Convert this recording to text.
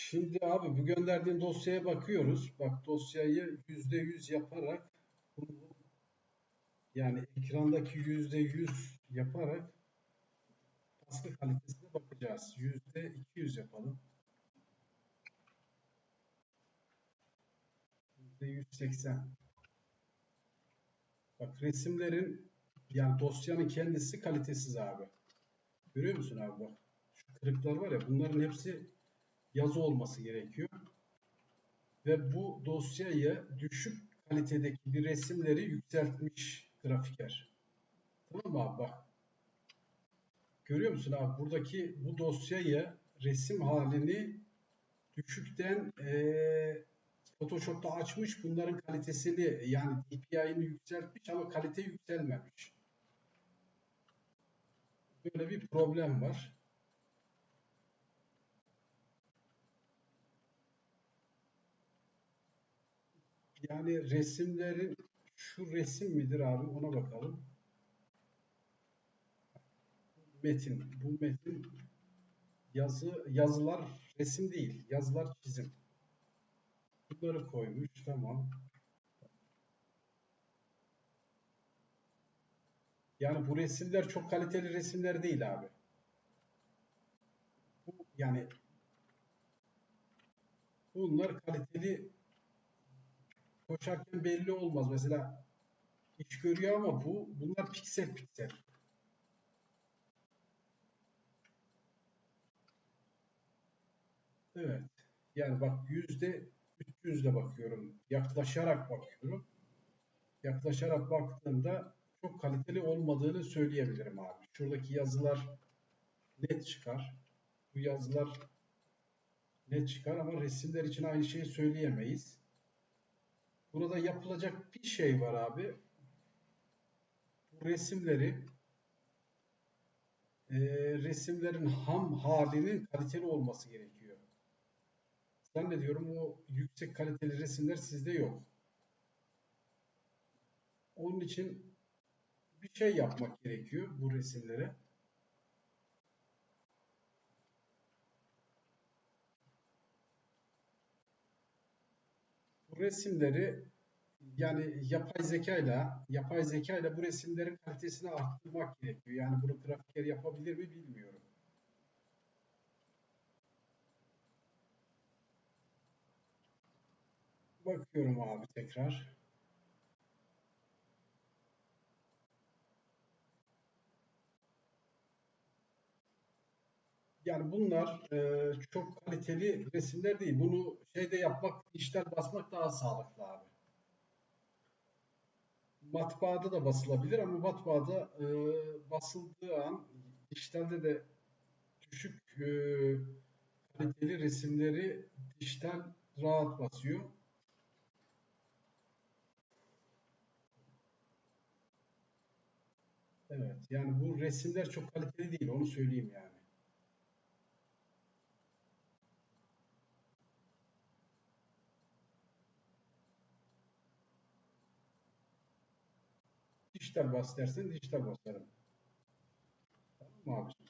Şimdi abi bu gönderdiğin dosyaya bakıyoruz. Bak dosyayı %100 yaparak yani ekrandaki %100 yaparak baskı kalitesine bakacağız. %200 yapalım. %180. Bak resimlerin yani dosyanın kendisi kalitesiz abi. Görüyor musun abi bak. Şu kırıklar var ya bunların hepsi yazı olması gerekiyor. Ve bu dosyayı düşük kalitedeki bir resimleri yükseltmiş grafiker. Tamam mı abi bak. Görüyor musun abi buradaki bu dosyayı resim halini düşükten eee Photoshop'ta açmış bunların kalitesini yani DPI'ni yükseltmiş ama kalite yükselmemiş. Böyle bir problem var. Yani resimlerin şu resim midir abi ona bakalım. Metin. Bu metin yazı yazılar resim değil. Yazılar çizim. Bunları koymuş. Tamam. Yani bu resimler çok kaliteli resimler değil abi. Bu, yani bunlar kaliteli koşarken belli olmaz. Mesela iş görüyor ama bu bunlar piksel piksel. Evet. Yani bak yüzde 300 ile bakıyorum. Yaklaşarak bakıyorum. Yaklaşarak baktığımda çok kaliteli olmadığını söyleyebilirim abi. Şuradaki yazılar net çıkar. Bu yazılar net çıkar ama resimler için aynı şeyi söyleyemeyiz. Burada yapılacak bir şey var abi. Bu resimleri e, resimlerin ham halinin kaliteli olması gerekiyor. Zannediyorum o yüksek kaliteli resimler sizde yok. Onun için bir şey yapmak gerekiyor bu resimlere. Bu resimleri yani yapay zekayla yapay zekayla bu resimlerin kalitesini arttırmak gerekiyor. Yani bunu grafiker yapabilir mi bilmiyorum. Bakıyorum abi tekrar. Yani bunlar e, çok kaliteli resimler değil. Bunu şeyde yapmak, dijital basmak daha sağlıklı abi. Matbaada da basılabilir ama matbaada e, basıldığı an dijitalde de düşük e, kaliteli resimleri dijital rahat basıyor. Evet. Yani bu resimler çok kaliteli değil. Onu söyleyeyim yani. Dijital bas dersen dijital basarım. Tamam mı abi?